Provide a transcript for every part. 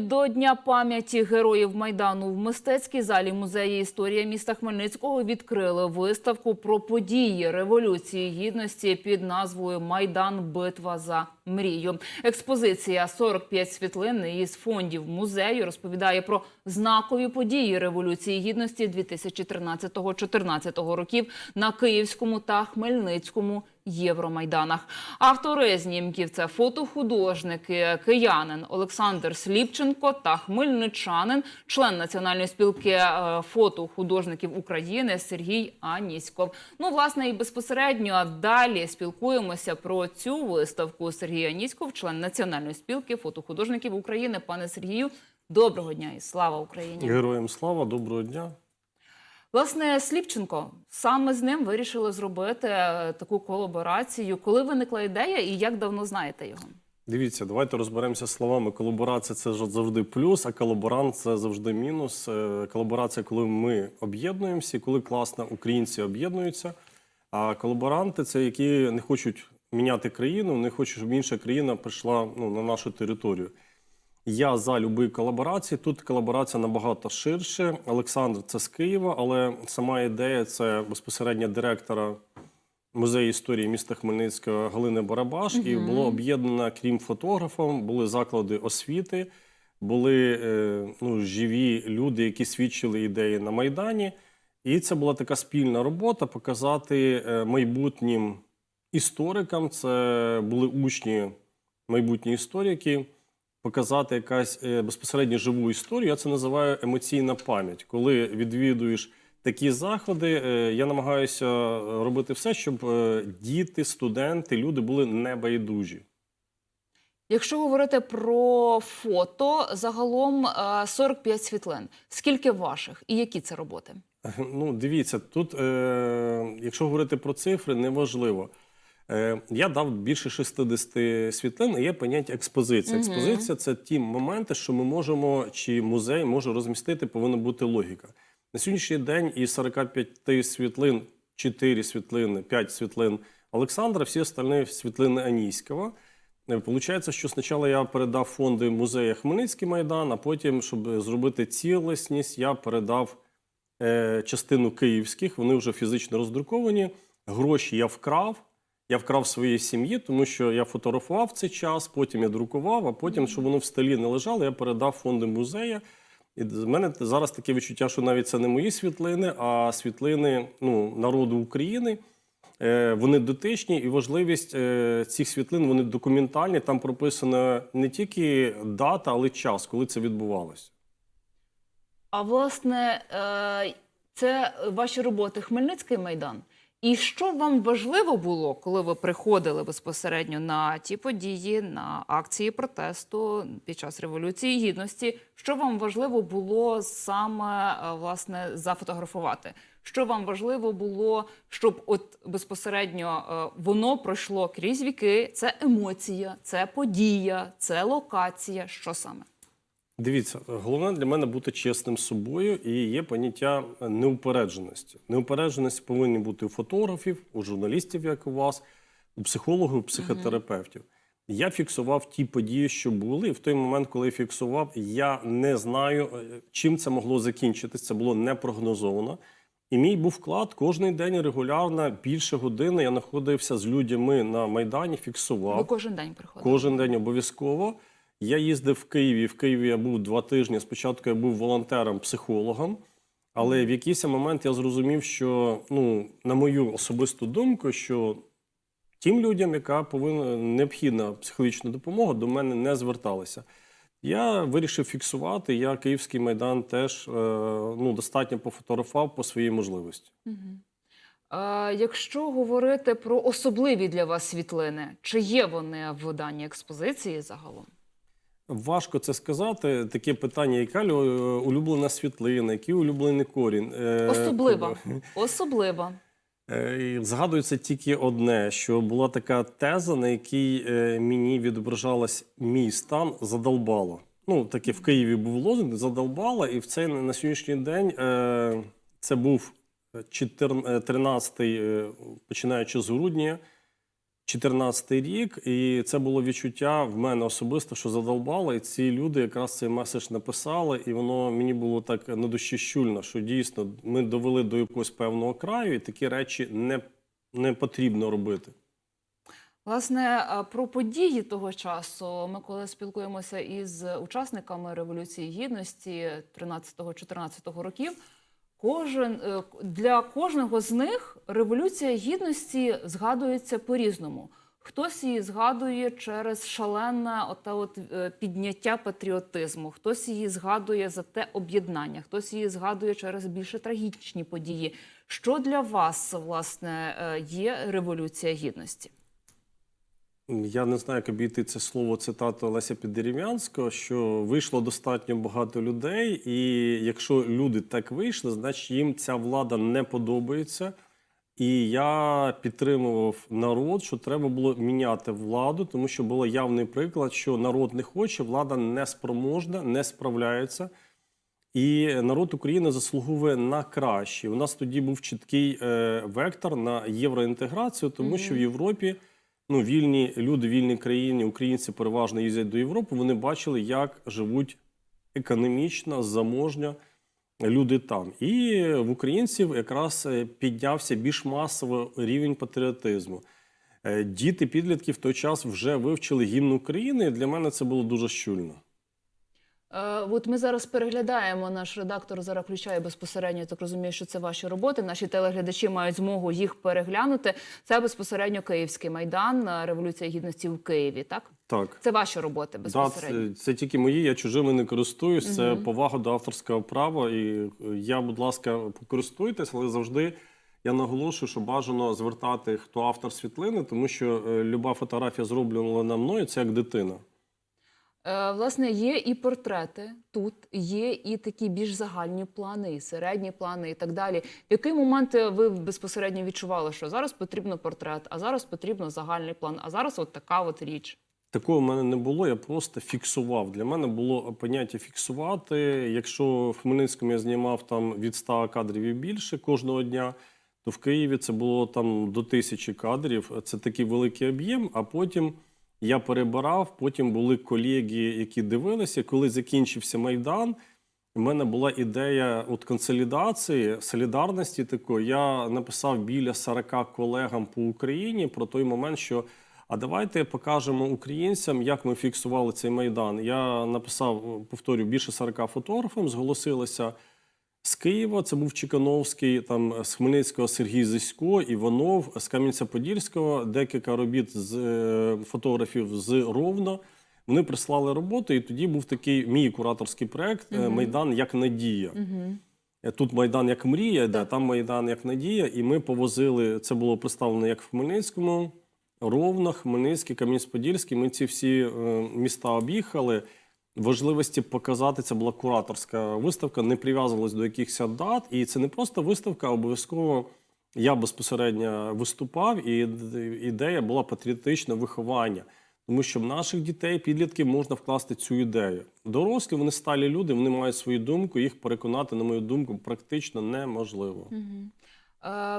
До Дня пам'яті героїв Майдану в мистецькій залі музеї історія міста Хмельницького відкрили виставку про події Революції Гідності під назвою Майдан. Битва за мрію. Експозиція «45 світлин із фондів музею розповідає про знакові події Революції Гідності 2013-2014 років на Київському та Хмельницькому Євромайданах. Автори знімків це фотохудожники, киянин Олександр Сліпченко та хмельничанин, член Національної спілки е, фотохудожників України Сергій Аніськов. Ну, власне, і безпосередньо далі спілкуємося про цю виставку. Сергій Аніськов, член Національної спілки фотохудожників України. Пане Сергію, доброго дня і слава Україні! Героям слава, доброго дня. Власне, Сліпченко саме з ним вирішили зробити е, таку колаборацію. Коли виникла ідея і як давно знаєте його? Дивіться, давайте розберемося з словами. Колаборація це завжди плюс, а колаборант це завжди мінус. Е, Колаборація, коли ми об'єднуємося, коли класно українці об'єднуються. А колаборанти це які не хочуть міняти країну, не хочуть, щоб інша країна прийшла ну, на нашу територію. Я за любі колаборації. Тут колаборація набагато ширше. Олександр це з Києва, але сама ідея це безпосередньо директора музею історії міста Хмельницького Галини Барабаш. І було об'єднано, крім фотографів, були заклади освіти, були е, ну, живі люди, які свідчили ідеї на Майдані. І це була така спільна робота показати е, майбутнім історикам. Це були учні майбутні історики показати якась е, безпосередньо живу історію. Я це називаю емоційна пам'ять. Коли відвідуєш такі заходи, е, я намагаюся робити все, щоб е, діти, студенти, люди були небайдужі. Якщо говорити про фото, загалом е, 45 світлин. Скільки ваших і які це роботи? Ну, дивіться, тут, е, якщо говорити про цифри, неважливо. Е, я дав більше 60 світлин, і є поняття експозиція. Експозиція це ті моменти, що ми можемо, чи музей може розмістити, повинна бути логіка. На сьогоднішній день із 45 світлин, 4 світлини, 5 світлин Олександра, всі остальні світлини Аніського. Е, Получається, що спочатку я передав фонди музею Хмельницький Майдан, а потім, щоб зробити цілісність, я передав е, частину київських, вони вже фізично роздруковані. Гроші я вкрав. Я вкрав своєї сім'ї, тому що я фотографував цей час, потім я друкував, а потім, щоб воно в столі не лежало, я передав фонди музею. І в мене зараз таке відчуття, що навіть це не мої світлини, а світлини ну, народу України. Е, Вони дотичні, і важливість е, цих світлин вони документальні. Там прописана не тільки дата, але й час, коли це відбувалося. А власне, е, це ваші роботи Хмельницький майдан. І що вам важливо було, коли ви приходили безпосередньо на ті події, на акції протесту під час революції гідності? Що вам важливо було саме е, власне зафотографувати? Що вам важливо було, щоб от безпосередньо е, воно пройшло крізь віки? Це емоція, це подія, це локація. Що саме? Дивіться, головне для мене бути чесним з собою, і є поняття неупередженості. Неупередженість повинні бути у фотографів, у журналістів, як у вас, у психологів, у психотерапевтів. Я фіксував ті події, що були. І в той момент, коли я фіксував, я не знаю, е, чим це могло закінчитись. Це було не прогнозовано. І мій був вклад кожен день регулярно, більше години. Я знаходився з людьми на Майдані, фіксував. Ви кожен день приходили? Кожен день обов'язково. Я їздив в Києві. В Києві я був два тижні. Спочатку я був волонтером, психологом, але в якийсь момент я зрозумів, що ну, на мою особисту думку, що тим людям, яка повинна необхідна психологічна допомога, до мене не зверталися. Я вирішив фіксувати. Я Київський майдан теж е, ну, достатньо пофотографував по своїй можливості. А, якщо говорити про особливі для вас світлини, чи є вони в даній експозиції загалом? Важко це сказати. Таке питання, яка лю- улюблена світлина, який улюблений корінь. Е. Особлива. Е, і Згадується тільки одне, що була така теза, на якій е, мені відображалась мій стан задолбало. Ну, таке в Києві був лозунг задолбало, і в цей на сьогоднішній день е, це був 13-й, починаючи з грудня 14 рік, і це було відчуття в мене особисто, що задолбало. І ці люди якраз цей меседж написали, і воно мені було так на душі щульно, що дійсно ми довели до якогось певного краю, і такі речі не, не потрібно робити. Власне, про події того часу ми коли спілкуємося із учасниками Революції Гідності 13-14 років. Кожен е, для кожного з них Революція Гідності згадується по-різному. Хтось її згадує через шалене оте от е, підняття патріотизму, хтось її згадує за те об'єднання, хтось її згадує через більше трагічні події. Що для вас власне е, є революція гідності? Я не знаю, як обійти це слово цитату Олеся Піддерев'янського, що вийшло достатньо багато людей, і якщо люди так вийшли, значить їм ця влада не подобається. І я підтримував народ, що треба було міняти владу, тому що було явний приклад, що народ не хоче, влада не спроможна, не справляється. І народ України заслуговує на краще. У нас тоді був чіткий е, вектор на євроінтеграцію, тому що в Європі ну, вільні люди, вільні країни, українці переважно їздять до Європи. Вони бачили, як живуть економічно, заможньо люди там. І в українців якраз е, піднявся більш масово рівень патріотизму. Е, Діти, підлітки в той час вже вивчили гімн України. і Для мене це було дуже щульно. Е, От ми зараз переглядаємо. Наш редактор зараз включає безпосередньо. я Так розумію, що це ваші роботи. Наші телеглядачі мають змогу їх переглянути. Це безпосередньо Київський майдан, е, революція гідності в Києві. Так Так. це ваші роботи Да, безпосередньо. це, це тільки мої, я чужими не користуюсь. Це повага до авторського права. І е, я, будь ласка, покористуйтесь, але завжди я наголошую, що бажано звертати, хто автор світлини, тому що люба фотографія зроблена мною це як дитина. Е, Власне, є і портрети тут, є і такі більш загальні плани, і середні плани, і так далі. В який момент е, ви безпосередньо відчували, що зараз потрібно портрет, а зараз потрібно загальний план, а зараз от така от річ. Такого в мене не було, я просто фіксував. Для мене було поняття фіксувати. Якщо в Хмельницькому я знімав там від 100 кадрів і більше кожного дня, то в Києві це було там до тисячі кадрів. Це такий великий об'єм. А потім я перебирав, потім були колеги, які дивилися. Коли закінчився Майдан, у мене була ідея от консолідації, солідарності такої. Я написав біля 40 колегам по Україні про той момент, що а давайте покажемо українцям, як ми фіксували цей майдан. Я написав, повторю, більше 40 фотографів, зголосилися з Києва. Це був Чекановський, там з Хмельницького Сергій Зисько, Іванов, з Кам'янця-Подільського, декілька робіт з е, фотографів з Ровно. Вони прислали роботу, і тоді був такий мій кураторський проект е, Майдан як надія. Е, Тут Майдан як мрія, да, там Майдан як надія. І ми повозили, це було представлено як в Хмельницькому, Ровно, Хмельницький, Кам'янець-Подільський. Ми ці всі е, міста об'їхали. Важливості показати це була кураторська виставка, не прив'язувалась до якихось дат. І це не просто виставка, а обов'язково я безпосередньо виступав, і ідея була патріотичне виховання. Тому що в наших дітей, підлітків можна вкласти цю ідею. Дорослі, вони сталі люди, вони мають свою думку, їх переконати, на мою думку, практично неможливо. Е,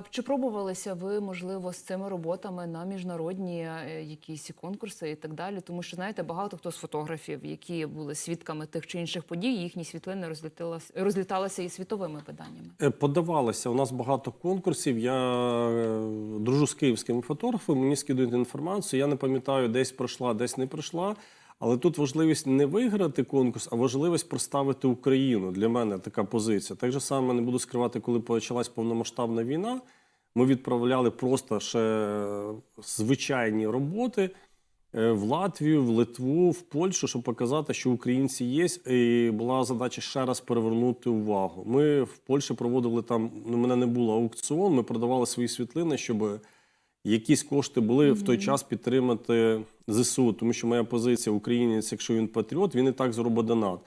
Чи пробувалися ви, можливо, з цими роботами на міжнародні е, якісь конкурси і так далі? Тому що знаєте, багато хто з фотографів, які були свідками тих чи інших подій, їхні світлини розліталися, розліталися і світовими виданнями. Е, Подавалося. У нас багато конкурсів. Я е, дружу з київськими фотографами, мені скидують інформацію. Я не пам'ятаю, десь пройшла, десь не пройшла. Але тут важливість не виграти конкурс, а важливість проставити Україну. Для мене така позиція. Так же саме не буду скривати, коли почалась повномасштабна війна. Ми відправляли просто ще звичайні роботи е, в Латвію, в Литву, в Польщу, щоб показати, що українці є. І була задача ще раз перевернути увагу. Ми в Польщі проводили там. Ну, мене не було аукціон. Ми продавали свої світлини, щоб якісь кошти були в той час підтримати ЗСУ, тому що моя позиція українець, якщо він патріот, він і так зробить донат.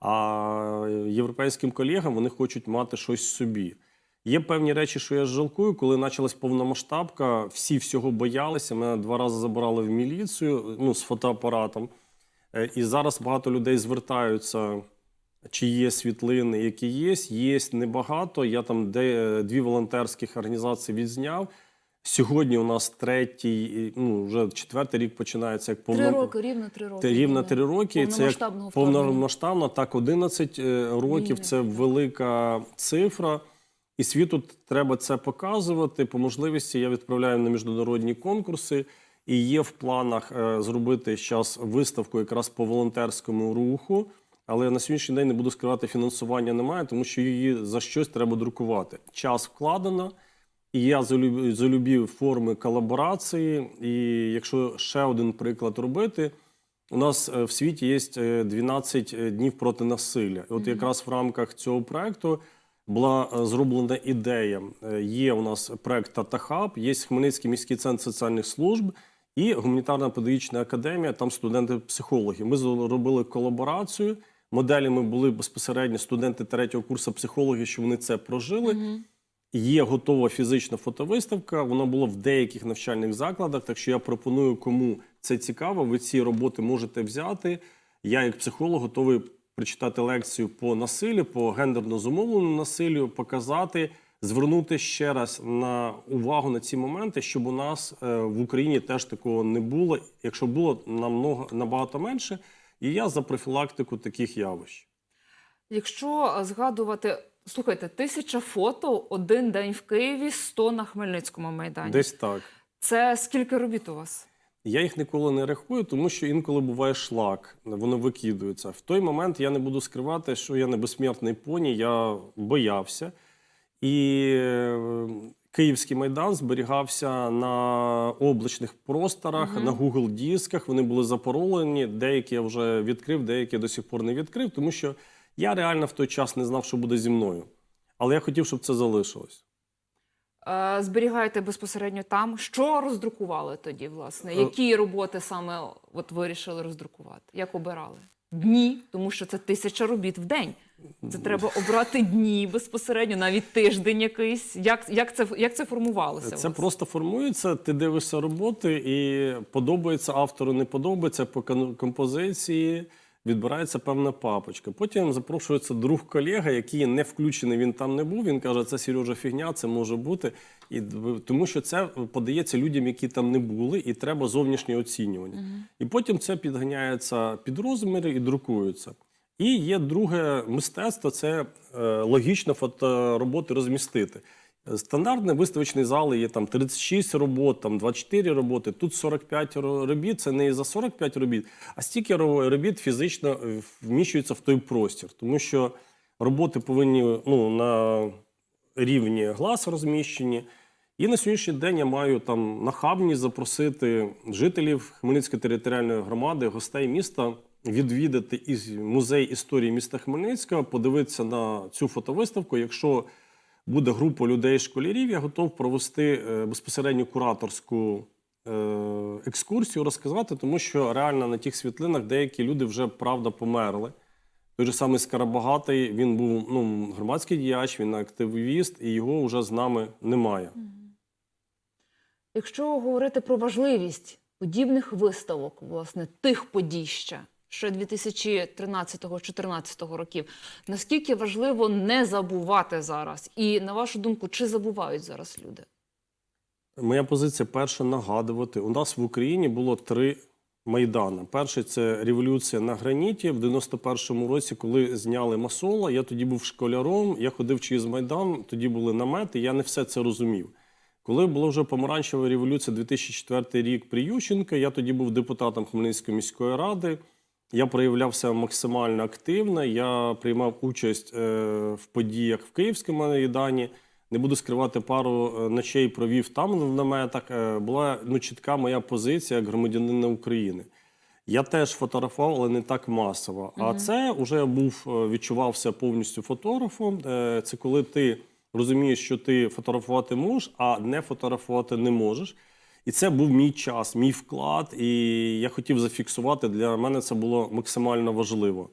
А європейським колегам вони хочуть мати щось собі. Є певні речі, що я жалкую, коли почалась повномасштабка, всі всього боялися. Мене два рази забирали в міліцію ну, з фотоапаратом. Е, І зараз багато людей звертаються, чи є світлини, які є. Є небагато. Я там де, дві волонтерських організації відзняв. Сьогодні у нас третій, ну вже четвертий рік починається як Три повно... роки, рівно три роки. Рівно три роки. Це як повномасштабно, так 11 е, років. Це велика цифра. І світу треба це показувати. По можливості я відправляю на міжнародні конкурси. І є в планах е, зробити зараз виставку якраз по волонтерському руху. Але на сьогоднішній день не буду скривати, фінансування немає, тому що її за щось треба друкувати. Час вкладено, і я залюб- залюбив форми колаборації. І якщо ще один приклад робити, у нас е, в світі є е, 12 днів проти насилля. І от якраз в рамках цього проекту була е, зроблена ідея. Е, Є у нас проект Татахаб, є Хмельницький міський центр соціальних служб і гуманітарна педагогічна академія, там студенти-психологи. Ми зробили колаборацію. Моделями були безпосередньо студенти третього курсу психології, що вони це прожили. Є готова фізична фотовиставка. Вона була в деяких навчальних закладах. Так що я пропоную, кому це цікаво, ви ці роботи можете взяти. Я, як психолог, готовий прочитати лекцію по насиллю, по гендерно зумовленому насиллю, показати, звернути ще раз на увагу на ці моменти, щоб у нас е, в Україні теж такого не було. Якщо було намного набагато менше, і я за профілактику таких явищ. Якщо е, згадувати, слухайте, тисяча фото один день в Києві, 100 на Хмельницькому майдані. Десь так. Це скільки робіт у вас? Я їх ніколи не рахую, тому що інколи буває шлак, воно викидується. В той момент я не буду скривати, що я не безсмертний поні, я боявся. І е, Київський майдан зберігався на облачних просторах, на Google дисках. Вони були запаролені. Деякі я вже відкрив, деякі до сих пор не відкрив, тому що я реально в той час не знав, що буде зі мною. Але я хотів, щоб це залишилось. Е, Зберігаєте безпосередньо там. Що роздрукували тоді, власне? Е, Які роботи саме от вирішили роздрукувати? Як обирали? Дні, тому що це тисяча робіт в день. Це треба обрати дні безпосередньо, навіть тиждень якийсь. Як, як, це, як це формувалося? Це просто формується. Ти дивишся роботи, і подобається автору, не подобається по композиції. Відбирається певна папочка. Потім запрошується друг колега, який не включений, він там не був. Він каже, це Сережа фігня, це може бути. І тому що це подається людям, які там не були, і треба зовнішнє оцінювання. І потім це підганяється під розміри і друкується. І є друге мистецтво це е, логічно фотороботи розмістити. Стандартний виставочний зал є там 36 робот, там 24 роботи. Тут 45 ро- робіт. Це не за 45 робіт, а стільки робіт фізично е, вміщується в той простір, тому що роботи повинні ну, на рівні глаз розміщені. І на сьогоднішній день я маю там нахабність запросити жителів Хмельницької територіальної громади, гостей міста відвідати із музей історії міста Хмельницького, подивитися на цю фотовиставку. Якщо буде група людей школярів, я готов провести е, безпосередньо кураторську е, екскурсію, розказати, тому що реально на тих світлинах деякі люди вже правда померли. Той же самий Скарабагатий, він був ну, громадський діяч, він активіст, і його вже з нами немає. Якщо говорити про важливість подібних виставок, власне, тих подій ще, ще 2013-2014 років, наскільки важливо не забувати зараз? І на вашу думку, чи забувають зараз люди? Моя позиція перша нагадувати. У нас в Україні було три майдани. Перший це революція на граніті в 91-му році, коли зняли Масола. Я тоді був школяром, я ходив через майдан, тоді були намети, я не все це розумів. Коли була вже помаранчева революція 2004 рік при Ющенка, я тоді був депутатом Хмельницької міської ради. Я проявлявся максимально активно. Я приймав участь е, в подіях в Київському майдані. Не буду скривати, пару е, ночей провів там в наметах. Е, була ну, чітка моя позиція як громадянина України. Я теж фотографував, але не так масово. А це вже був відчувався повністю фотографом. Це коли ти розумієш, що ти фотографувати можеш, а не фотографувати не можеш. І це був мій час, мій вклад, і я хотів зафіксувати. Для мене це було максимально важливо.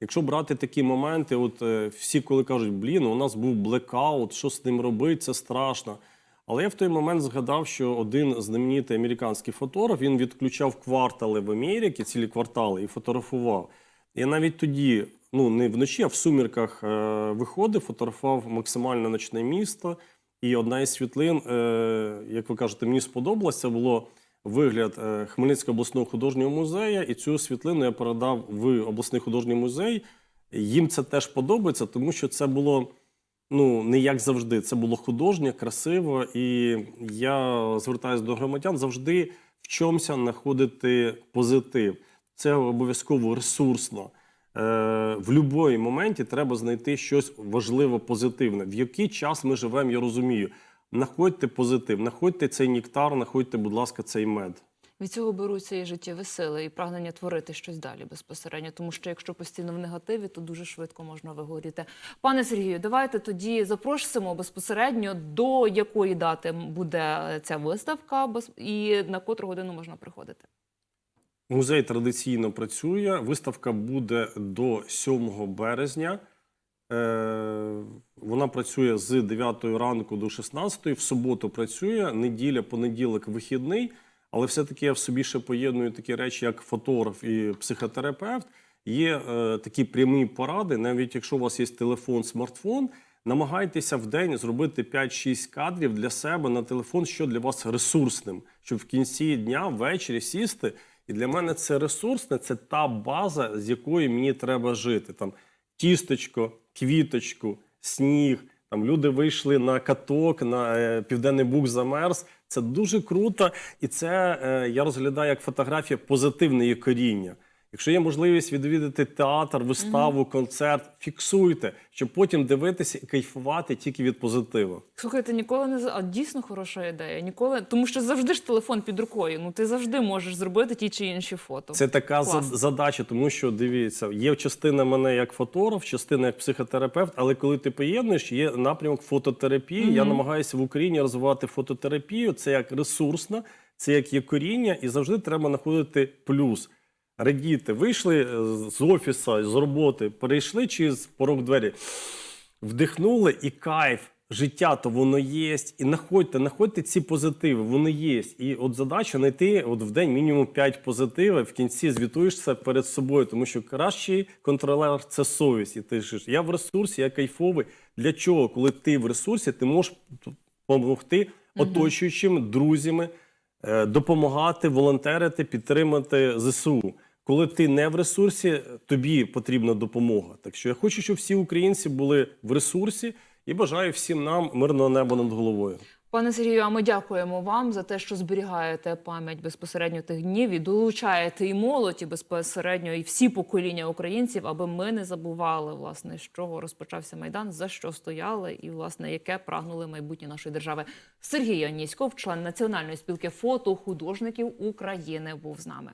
Якщо брати такі моменти, от е, всі, коли кажуть, блін, у нас був блекаут, що з ним робити, це страшно. Але я в той момент згадав, що один знаменитий американський фотограф він відключав квартали в Америці, цілі квартали, і фотографував. Я навіть тоді, ну не вночі, а в сумірках е, виходив, фотографував максимально ночне місто. І одна із світлин, е, як ви кажете, мені сподобалось, це було вигляд е, Хмельницького обласного художнього музею. І цю світлину я передав в обласний художній музей. Їм це теж подобається, тому що це було ну не як завжди. Це було художньо, красиво. І я звертаюся до громадян завжди в чомусь знаходити позитив. Це обов'язково ресурсно. Е, в будь-якому моменті треба знайти щось важливо позитивне. В який час ми живемо, я розумію. Находьте позитив, находьте цей нектар, находьте, будь ласка, цей мед. Від цього беруться і життєві сили, і прагнення творити щось далі безпосередньо. Тому що якщо постійно в негативі, то дуже швидко можна вигоріти. Пане Сергію, давайте тоді запросимо безпосередньо до якої дати буде ця виставка, і на котру годину можна приходити. Музей традиційно працює. Виставка буде до 7 березня. Е, Вона працює з 9 ранку до 16. В суботу працює, неділя, понеділок, вихідний. Але все-таки я в собі ще поєдную такі речі, як фотограф і психотерапевт. Є е, такі прямі поради, навіть якщо у вас є телефон, смартфон, намагайтеся в день зробити 5-6 кадрів для себе на телефон, що для вас ресурсним, щоб в кінці дня ввечері сісти. І для мене це ресурсне, це та база, з якої мені треба жити. Там тісточко, квіточку, сніг. Там люди вийшли на каток, на е, південний бук замерз. Це дуже круто, і це е, я розглядаю як фотографія позитивної коріння. Якщо є можливість відвідати театр, виставу, концерт, фіксуйте, щоб потім дивитися і кайфувати тільки від позитиву. Слухайте, ніколи не а дійсно хороша ідея. Ніколи, тому що завжди ж телефон під рукою. Ну ти завжди можеш зробити ті чи інші фото. Це така Клас. задача, тому що дивіться, є частина мене як фотограф, частина як психотерапевт, але коли ти поєднуєш, є напрямок фототерапії. Я намагаюся в Україні розвивати фототерапію. Це як ресурсна, це як є коріння, і завжди треба знаходити плюс. Радіти, вийшли е, з офісу, з роботи, перейшли через порог двері, вдихнули і кайф. Життя то воно є, і знаходьте, знаходьте ці позитиви, вони є. І от задача знайти от в день мінімум 5 позитивів, в кінці звітуєшся перед собою, тому що кращий контролер це совість. І ти ж я в ресурсі, я кайфовий. Для чого? Коли ти в ресурсі, ти можеш допомогти оточуючим друзями, е, допомагати, волонтерити, підтримати ЗСУ. Коли ти не в ресурсі, тобі потрібна допомога. Так що я хочу, щоб всі українці були в ресурсі і бажаю всім нам мирного неба над головою. Пане Сергію, а ми дякуємо вам за те, що зберігаєте пам'ять безпосередньо тих днів і долучаєте і молодь, безпосередньо і всі покоління українців, аби ми не забували, власне, з чого розпочався майдан, за що стояли, і власне яке прагнули майбутнє нашої держави. Сергій Аніськов, член національної спілки фото художників України, був з нами.